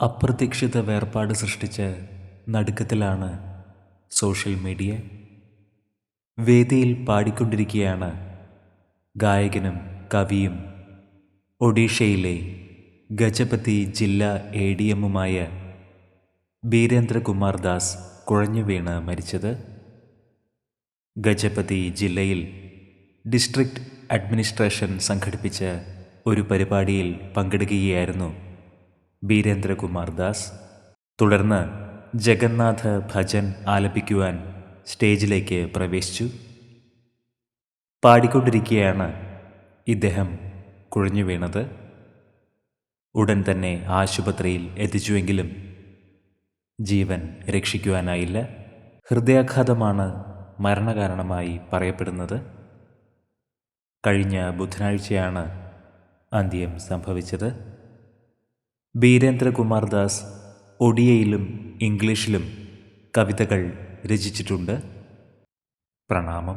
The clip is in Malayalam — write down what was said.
അപ്രതീക്ഷിത വേർപാട് സൃഷ്ടിച്ച് നടുക്കത്തിലാണ് സോഷ്യൽ മീഡിയ. വേദിയിൽ പാടിക്കൊണ്ടിരിക്കുകയാണ് ഗായകനും കവിയും ഒഡീഷയിലെ ഗജപതി ജില്ലാ എ ഡി എമ്മുമായ ബീരേന്ദ്രകുമാർ ദാസ് കുഴഞ്ഞു വീണ് മരിച്ചത് ഗജപതി ജില്ലയിൽ ഡിസ്ട്രിക്ട് അഡ്മിനിസ്ട്രേഷൻ സംഘടിപ്പിച്ച ഒരു പരിപാടിയിൽ പങ്കെടുക്കുകയായിരുന്നു ബീരേന്ദ്രകുമാർ ദാസ്. തുടർന്ന് ജഗന്നാഥ ഭജൻ ആലപിക്കുവാൻ സ്റ്റേജിലേക്ക് പ്രവേശിച്ചു. പാടിക്കൊണ്ടിരിക്കുകയാണ് ഇദ്ദേഹം കുഴഞ്ഞു വീണത്. ഉടൻ തന്നെ ആശുപത്രിയിൽ എത്തിച്ചുവെങ്കിലും ജീവൻ രക്ഷിക്കുവാനായില്ല. ഹൃദയാഘാതമാണ് മരണകാരണമായി പറയപ്പെടുന്നത്. കഴിഞ്ഞ ബുധനാഴ്ചയാണ് അന്ത്യം സംഭവിച്ചത്. ബീരേന്ദ്രകുമാർ ദാസ് ഒഡിയയിലും ഇംഗ്ലീഷിലും കവിതകൾ രചിച്ചിട്ടുണ്ട്. പ്രണാമം.